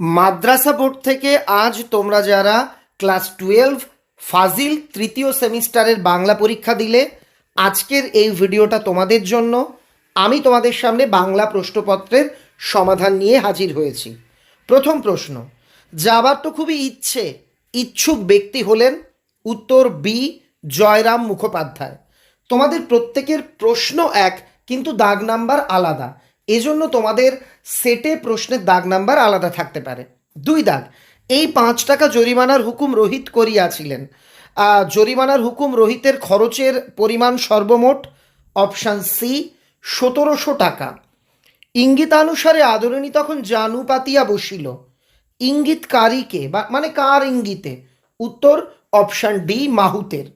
মাদ্রাসা board থেকে আজ তোমরা যারা ক্লাস টুয়েলভ ফাজিল তৃতীয় সেমিস্টারের বাংলা পরীক্ষা দিলে, আজকের এই ভিডিওটা তোমাদের জন্য। আমি তোমাদের সামনে বাংলা প্রশ্নপত্রের সমাধান নিয়ে হাজির হয়েছি। প্রথম প্রশ্ন, যাবার তো খুবই ইচ্ছে, ইচ্ছুক ব্যক্তি হলেন উত্তর বি, জয়রাম মুখোপাধ্যায়। তোমাদের প্রত্যেকের প্রশ্ন এক, কিন্তু দাগ নাম্বার আলাদা। এজন্য তোমাদের সেটে প্রশ্নের দাগ নাম্বার আলাদা থাকতে পারে। দুই দাগ, এই পাঁচ টাকা জরিমানার হুকুম রোহিত করিয়াছিলেন। জরিমানার হুকুম রোহিতের খরচের পরিমাণ সর্বমোট অপশান সি, সতেরোশো টাকা। ইঙ্গিতানুসারে আদরণী তখন জানু পাতিয়া বসিল। ইঙ্গিতকারীকে বা মানে কার ইঙ্গিতে? উত্তর অপশান ডি, মাহুতের।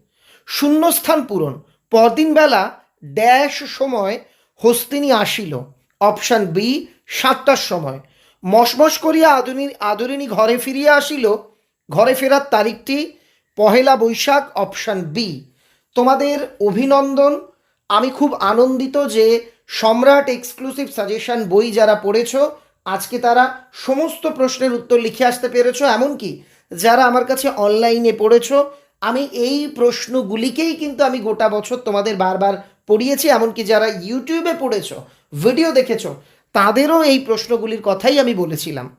শূন্যস্থান পূরণ, পরদিন বেলা ড্যাশ সময় হস্তিনী আসিল। অপশান বি সাতটার সময়। মশমশ করিয়া আদরিনী আদরিনী ঘরে ফিরিয়া আসিল। ঘরে ফেরার তারিখটি পহেলা বৈশাখ অপশান বি তোমাদের অভিনন্দন। আমি খুব আনন্দিত যে সম্রাট এক্সক্লুসিভ সাজেশন বই যারা পড়েছ, আজকে তারা সমস্ত প্রশ্নের উত্তর লিখে আসতে পেরেছ। এমনকি যারা আমার কাছে অনলাইনে পড়েছো, আমি এই প্রশ্নগুলিকেই কিন্তু আমি গোটা বছর তোমাদের বারবার পড়িয়েছি। এমনকি যারা ইউটিউবে পড়েছ ভিডিও দেখেছ তাদেরও এই প্রশ্নগুলির কথাই আমি বলেছিলাম।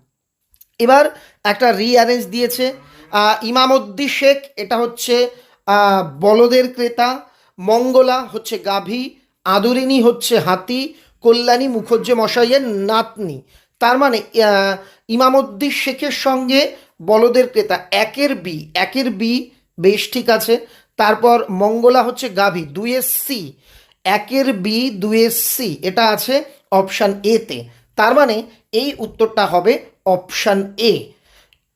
এবার একটা রিঅ্যারেঞ্জ দিয়েছে। আহ, ইমামউদ্দি শেখ এটা হচ্ছে বলদের ক্রেতা মঙ্গলা হচ্ছে গাভী আদরিনী হচ্ছে হাতি কল্যাণী মুখজ্জে মশাইয়ের নাতনি। তার মানে আহ, ইমামউদ্দিন শেখের সঙ্গে বলদের ক্রেতা একের বি একের বি বেশ ঠিক আছে। তারপর মঙ্গলা হচ্ছে গাভী দুইয়ের সি। একের বি, দুইয়ের সি, এটা আছে অপশান এতে তার মানে এই উত্তরটা হবে অপশান এ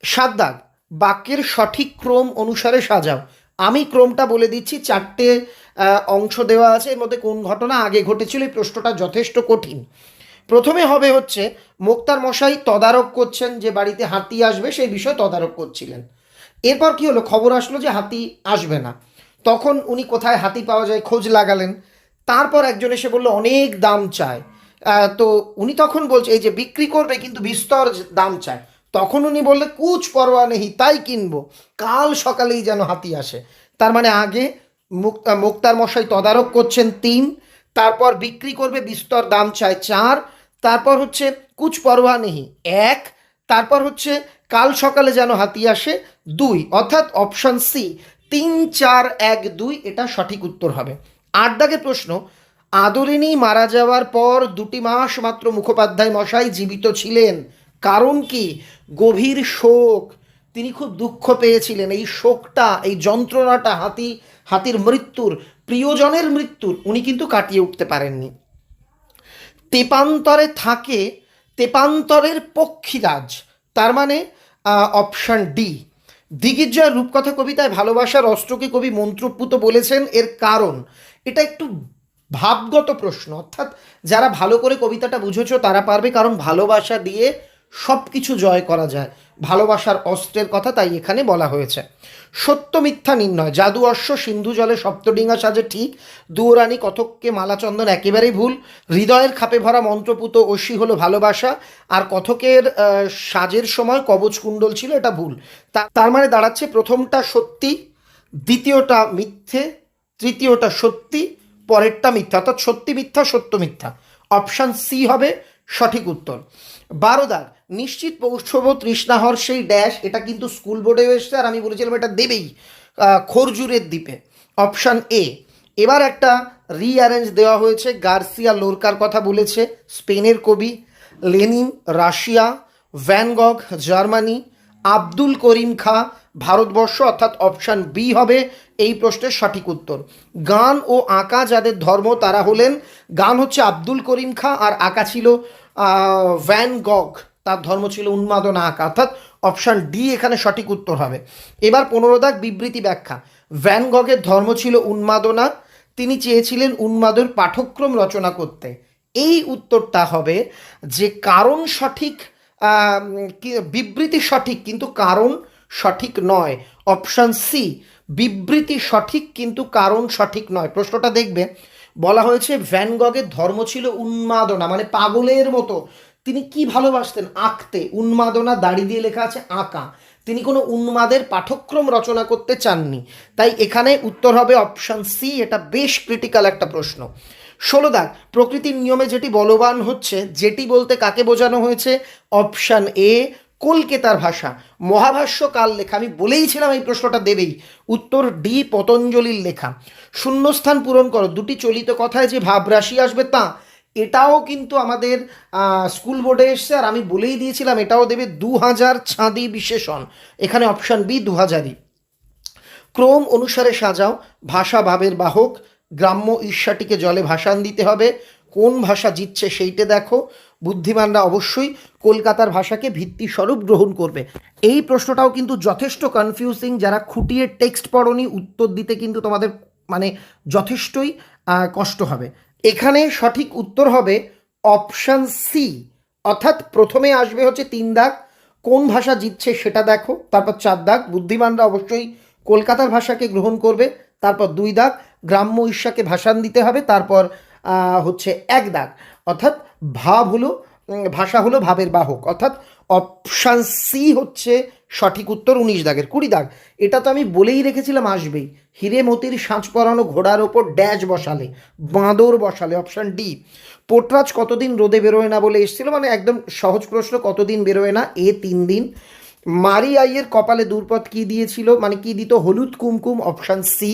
সাত দাগ, বাক্যের সঠিক ক্রম অনুসারে সাজাও। আমি ক্রমটা বলে দিচ্ছি, চারটে অংশ দেওয়া আছে, এর মধ্যে কোন ঘটনা আগে ঘটেছিল এই প্রশ্নটা যথেষ্ট কঠিন। প্রথমে হবে হচ্ছে, মোক্তার মশাই তদারক করছেন যে বাড়িতে হাতি আসবে, সেই বিষয়ে তদারক করছিলেন। এরপর কি হলো? খবর আসলো যে হাতি আসবে না। তখন উনি কোথায় হাতি পাওয়া যায় খোঁজ লাগালেন। তারপর একজন এসে বলল, অনেক দাম চায় তো উনি তখন বলছে, এই যে বিক্রি করবে কিন্তু বিস্তর দাম চায় তখন উনি বললে কুচ পরোয়া নেই, তাই কিনবো। কাল সকালেই যেন হাতি আসে। তার মানে আগে মুক্তা মুক্তার মশাই তদারক করছেন তিন, তারপর বিক্রি করবে বিস্তর দাম চায় চার, তারপর হচ্ছে কুচ পরোয়া নেই, এক, তারপর হচ্ছে কাল সকালে যেন হাতি আসে দুই, অর্থাৎ অপশন সি, তিন, চার, এক, দুই, এটা সঠিক উত্তর হবে। আট দাগের প্রশ্ন আদরিনী মারা যাওয়ার পর দুটি মাস মাত্র মুখোপাধ্যায় মশাই জীবিত ছিলেন। কারণ কি? গভীর শোক। তিনি খুব দুঃখ পেয়েছিলেন। এই শোকটা, এই যন্ত্রণাটা হাতি, হাতির মৃত্যুর, প্রিয়জনের মৃত্যুর, উনি কিন্তু কাটিয়ে উঠতে পারেননি। তেপান্তরে থাকে, তেপান্তরের পক্ষীরাজ। তার মানে অপশান ডি। দিগির্জয়ের রূপকথা কবিতায় ভালোবাসার অস্ত্রকে কবি মন্ত্রপুত বলেছেন, এর কারণ। এটা একটু ভাবগত প্রশ্ন। অর্থাৎ যারা ভালো করে কবিতাটা বুঝেছ, তারা পারবে কারণ ভালোবাসা দিয়ে সব কিছু জয় করা যায়। ভালোবাসার অস্ত্রের কথা তাই এখানে বলা হয়েছে। সত্য মিথ্যা নির্ণয়, জাদু, অশ্ব, সিন্ধু, জলে সপ্তডিঙ্গা সাজে ঠিক, দুয়োরানী কথককে মালাচন্দন একেবারেই ভুল, হৃদয়ের খাপে ভরা মন্ত্রপুত অসি হলো ভালোবাসা, আর কথকের সাজের সময় কবচ কুণ্ডল ছিল এটা ভুল। তার মানে দাঁড়াচ্ছে প্রথমটা সত্যি, দ্বিতীয়টা মিথ্যে তৃতীয়টা সত্যি, পরেরটা মিথ্যা। অর্থাৎ সত্যি মিথ্যা, সত্য মিথ্যা। অপশান সি হবে সঠিক উত্তর। বারো দাগ। নিশ্চিত পৌঁছব তৃষ্ণাহর সেই ড্যাশ, এটা কিন্তু স্কুল বোর্ডে এসছে, আর আমি বলেছিলাম এটা দেবেই খরজুরের দ্বীপে। অপশান এ এবার একটা রিঅ্যারেঞ্জ দেওয়া হয়েছে। গার্সিয়া লোরকার কথা বলেছে, স্পেনের কবি Lenin Russia Van Gogh Germany, Abdul Karim Khan Bharatvarsha অর্থাৎ অপশান বি হবে এই প্রশ্নের সঠিক উত্তর। গান ও আঁকা যাদের ধর্ম, তারা হলেন, গান হচ্ছে আব্দুল করিম খা আর আঁকা ছিল ভ্যান গগ। তার ধর্ম ছিল উন্মাদনা আঁকা। অর্থাৎ অপশান ডি এখানে সঠিক উত্তর হবে। এবার পনেরো দাগ বিবৃতি ব্যাখ্যা। ভ্যান গগের ধর্ম ছিল উন্মাদনা। তিনি চেয়েছিলেন উন্মাদর পাঠক্রম রচনা করতে। এই উত্তরটা হবে যে কারণ সঠিক বিবৃতি সঠিক, কিন্তু কারণ সঠিক নয়। অপশান সি বিবৃতি সঠিক কিন্তু কারণ সঠিক নয়। প্রশ্নটা দেখবে, বলা হয়েছে ভ্যান গগের ধর্ম ছিল উন্মাদনা মানে পাগলের মতো। তিনি কি ভালোবাসতেন? আঁকতে। উন্মাদনা দাড়ি দিয়ে লেখা আছে আঁকা। তিনি কোনো উন্মাদের পাঠক্রম রচনা করতে চাননি। তাই এখানে উত্তর হবে অপশান সি এটা বেশ ক্রিটিক্যাল একটা প্রশ্ন। ষোলো দাগ, প্রকৃতির নিয়মে যেটি বলবান হচ্ছে, যেটি বলতে কাকে বোঝানো হয়েছে? অপশান এ কলকেতার ভাষা। মহাভাষ্য কাল লেখা, আমি বলেইছিলাম এই প্রশ্নটা দেবেই। উত্তর ডি, পতঞ্জলির লেখা। শূন্যস্থান পূরণ করো। দুটি চলিত কথায় যে ভাবরাশি আসবে তা, এটাও কিন্তু আমাদের স্কুল বোর্ডে এসছে। আর আমি বলেই দিয়েছিলাম, এটাও দেবে দু হাজার ছাঁদি বিশেষণ। এখানে অপশান বি দু হাজারই ক্রম অনুসারে সাজাও। ভাষা ভাবের বাহক। গ্রাম্য ঈর্ষাটিকে জলে ভাসান দিতে হবে। কোন ভাষা জিতছে সেইটে দেখো। বুদ্ধিমানরা অবশ্যই কলকাতার ভাষাকে ভিত্তি স্বরূপ গ্রহণ করবে। এই প্রশ্নটাও কিন্তু যথেষ্ট কনফিউজিং যারা খুঁটিয়ে টেক্সট পড়নি, উত্তর দিতে কিন্তু তোমাদের মানে যথেষ্টই কষ্ট হবে। এখানে সঠিক উত্তর হবে অপশান সি অর্থাৎ প্রথমে আসবে হচ্ছে তিন দাগ। কোন ভাষা জিতছে সেটা দেখো, তারপর চার দাগ। বুদ্ধিমানরা অবশ্যই কলকাতার ভাষাকে গ্রহণ করবে, তারপর দুই দাগ। গ্রাম্য ঈর্ষাকে ভাষান দিতে হবে, তারপর হচ্ছে এক দাগ। অর্থাৎ ভাব হলো ভাষা হলো ভাবের বাহক। অর্থাৎ অপশান সি হচ্ছে সঠিক উত্তর উনিশ দাগের, কুড়ি দাগ। এটা তো আমি বলেই রেখেছিলাম আসবেই। হিরে মতির সাঁচ পরানো ঘোড়ার ওপর ড্যাশ বসালে, বাঁদর বসালে অপশান ডি পোটরাজ কতদিন রোদে বেরোয় না বলে এসেছিল? মানে একদম সহজ প্রশ্ন, কতদিন বেরোয় না? এ তিন দিন। মারি আইয়ের কপালে দূরপথ কি দিয়েছিল? মানে কি দিত? হলুদ কুমকুম অপশান সি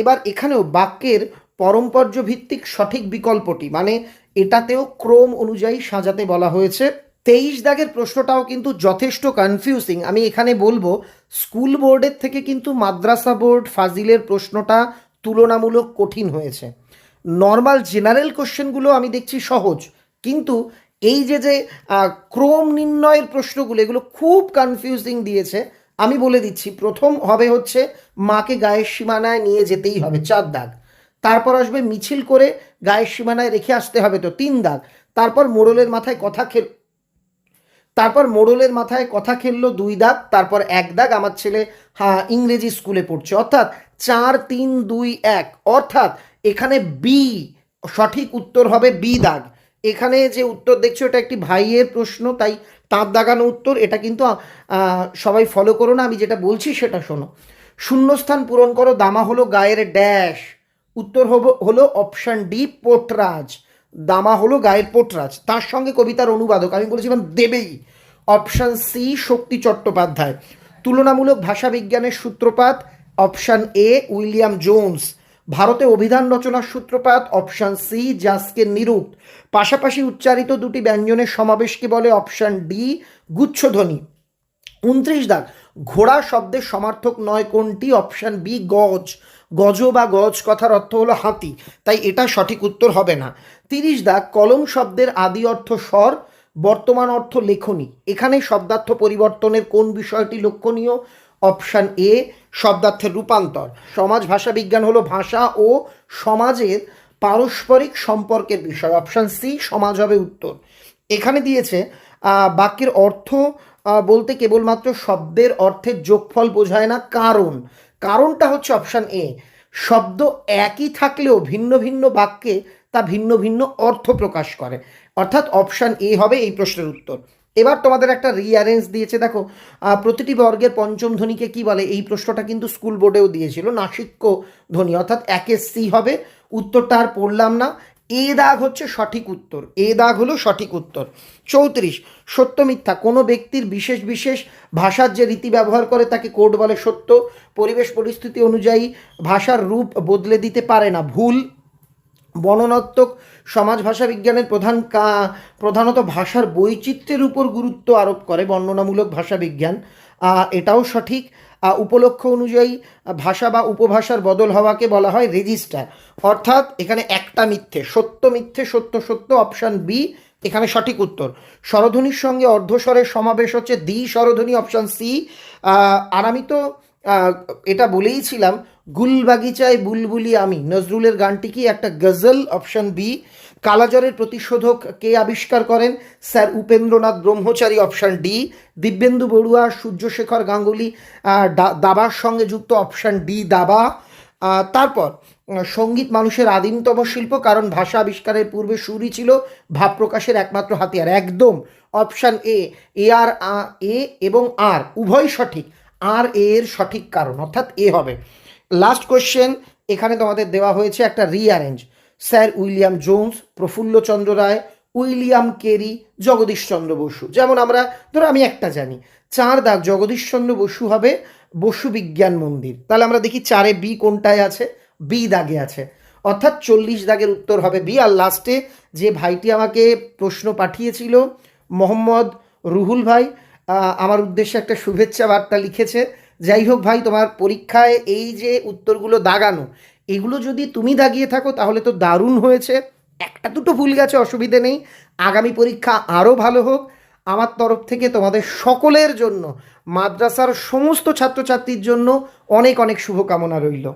এবার এখানেও বাক্যের পরম্পর্য ভিত্তিক সঠিক বিকল্পটি মানে এটাতেও ক্রম অনুযায়ী সাজাতে বলা হয়েছে। তেইশ দাগের প্রশ্নটাও কিন্তু যথেষ্ট কনফিউজিং আমি এখানে বলব, স্কুল বোর্ডের থেকে কিন্তু মাদ্রাসা বোর্ড ফাজিলের প্রশ্নটা তুলনামূলক কঠিন হয়েছে। নর্মাল জেনারেল কোশ্চেনগুলো আমি দেখছি সহজ, কিন্তু এই যে যে ক্রম নির্ণয়ের প্রশ্নগুলো, এগুলো খুব কনফিউজিং দিয়েছে। আমি বলে দিচ্ছি, প্রথম হবে হচ্ছে মাকে গায়ের সীমানায় নিয়ে যেতেই হবে চার দাগ। তারপর আসবে মিছিল করে গায়ের সীমানায় রেখে আসতে হবে তো তিন দাগ। তারপর মোড়লের মাথায় কথা খেল, তারপর মোড়লের মাথায় কথা খেললো দুই দাগ, তারপর এক দাগ। আমার ছেলে হ্যাঁ ইংরেজি স্কুলে পড়ছে। অর্থাৎ চার, তিন, দুই, এক, অর্থাৎ এখানে বি, সঠিক উত্তর হবে বি দাগ। এখানে যে উত্তর দেখছ, এটা একটি ভাইয়ের প্রশ্ন, তাই তাঁত দাগানো উত্তর। এটা কিন্তু সবাই ফলো করো না, আমি যেটা বলছি সেটা শোনো। শূন্যস্থান পূরণ করো, দামা হলো গায়ের ড্যাশ। উত্তর হব- হলো অপশান ডি পোটরাজ। দামা হলো গায়ের পোটরাজ। তার সঙ্গে কবিতার অনুবাদক, আমি বলেছিলাম দেবেই। Option C Shakti Chattopadhyay. তুলনামূলক ভাষা বিজ্ঞানের সূত্রপাত অপশান এ উইলিয়াম জোন্স। ভারতে অভিধান রচনার সূত্রপাত অপশান সি জাসকের নিরূপ। পাশাপাশি উচ্চারিত দুটি ব্যঞ্জনের সমাবেশকে বলে অপশান ডি গুচ্ছধ্বনি। উনত্রিশ দাগ। ঘোড়া শব্দের সমার্থক নয় কোনটি? অপশান বি, গজ। গজ বা গজ কথার অর্থ হলো হাতি, তাই এটা সঠিক উত্তর হবে না। তিরিশ দাগ, কলম শব্দের আদি অর্থ স্বর, বর্তমান অর্থ লেখনী। এখানে শব্দার্থ পরিবর্তনের কোন বিষয়টি লক্ষণীয়? অপশান এ, শব্দার্থের রূপান্তর। সমাজ, ভাষা, বিজ্ঞান হলো ভাষা ও সমাজের পারস্পরিক সম্পর্কের বিষয়। অপশান সি, সমাজ হবে উত্তর। এখানে দিয়েছে বাক্যের অর্থ বলতে কেবলমাত্র শব্দের অর্থের যোগফল বোঝায় না, কারণ। কারণটা হচ্ছে অপশান এ। শব্দ একই থাকলেও ভিন্ন ভিন্ন বাক্যে তা ভিন্ন ভিন্ন অর্থ প্রকাশ করে। অর্থাৎ অপশান এ হবে এই প্রশ্নের উত্তর। এবার তোমাদের একটা রিঅ্যারেঞ্জ দিয়েছে, দেখো প্রতিটি বর্গের পঞ্চম ধ্বনিকে কি বলে? এই প্রশ্নটা কিন্তু স্কুল বোর্ডেও দিয়েছিল, নাসিক্য ধ্বনি, অর্থাৎ একে সি হবে, উত্তরটা আর পড়লাম না। এ দাগ হচ্ছে সঠিক উত্তর। এ দাগ হলো সঠিক উত্তর। চৌত্রিশ, সত্য মিথ্যা। কোনো ব্যক্তির বিশেষ বিশেষ ভাষার যে রীতি ব্যবহার করে তাকে কোড বলে সত্য, পরিবেশ পরিস্থিতি অনুযায়ী ভাষার রূপ বদলে দিতে পারে না। ভুল, বর্ণনাত্মক, সমাজ ভাষা বিজ্ঞানের প্রধান কা- প্রধানত ভাষার বৈচিত্র্যের উপর গুরুত্ব আরোপ করে বর্ণনামূলক ভাষা বিজ্ঞান। এটাও সঠিক। উপলক্ষ অনুযায়ী ভাষা বা উপভাষার বদল হওয়াকে বলা হয় রেজিস্টার। অর্থাৎ এখানে একটা মিথ্যে, সত্য মিথ্যে, সত্য সত্য, অপশান বি এখানে সঠিক উত্তর। স্বরধ্বনির সঙ্গে অর্ধস্বরের সমাবেশ হচ্ছে দ্বি স্বরধ্বনি, অপশান সি আর আমি তো এটা বলেইছিলাম, গুলবাগিচায় বুলবুলি আমি। নজরুলের গানটি কি একটা গজল? অপশান বি কালাজ্বরের প্রতিশোধক কে আবিষ্কার করেন? Sir Upendranath Brahmachari, option D. Dibyendu Barua, Suryasekhar Ganguly দাবার সঙ্গে যুক্ত অপশান ডি, দাবা। তারপর সংগীত মানুষের আদিমতম শিল্প, কারণ ভাষা আবিষ্কারের পূর্বে সুরই ছিল ভাব প্রকাশের একমাত্র হাতিয়ার। একদম, অপশান এ এ আর এ এবং আর, উভয় সঠিক। আর এর সঠিক কারণ, অর্থাৎ এ হবে। লাস্ট কোশ্চেন, এখানে তোমাদের দেওয়া হয়েছে একটা rearrange. Sir William Jones, Prafulla Chandra Ray, William Carey, Jagadish Chandra Bose. যেমন আমরা, ধরো আমি একটা জানি, চার দাগ জগদীশচন্দ্র বসু হবে বসু বিজ্ঞান মন্দির। তাহলে আমরা দেখি চারে বি কোনটায় আছে? বি দাগে আছে। অর্থাৎ চল্লিশ দাগের উত্তর হবে বি। আর লাস্টে যে ভাইটি আমাকে প্রশ্ন পাঠিয়েছিল, মোহাম্মদ রুহুল ভাই আমার উদ্দেশ্যে একটা শুভেচ্ছা বার্তা লিখেছে। যাই হোক ভাই, তোমার পরীক্ষায় এই যে উত্তরগুলো দাগানো এগুলো যদি তুমি দাগিয়ে থাকো, তাহলে তো দারুণ হয়েছে। একটা দুটো ভুল গেছে, অসুবিধে নেই। আগামী পরীক্ষা আরও ভালো হোক। আমার তরফ থেকে তোমাদের সকলের জন্য, মাদ্রাসার সমস্ত ছাত্রছাত্রীর জন্য অনেক অনেক শুভকামনা রইল।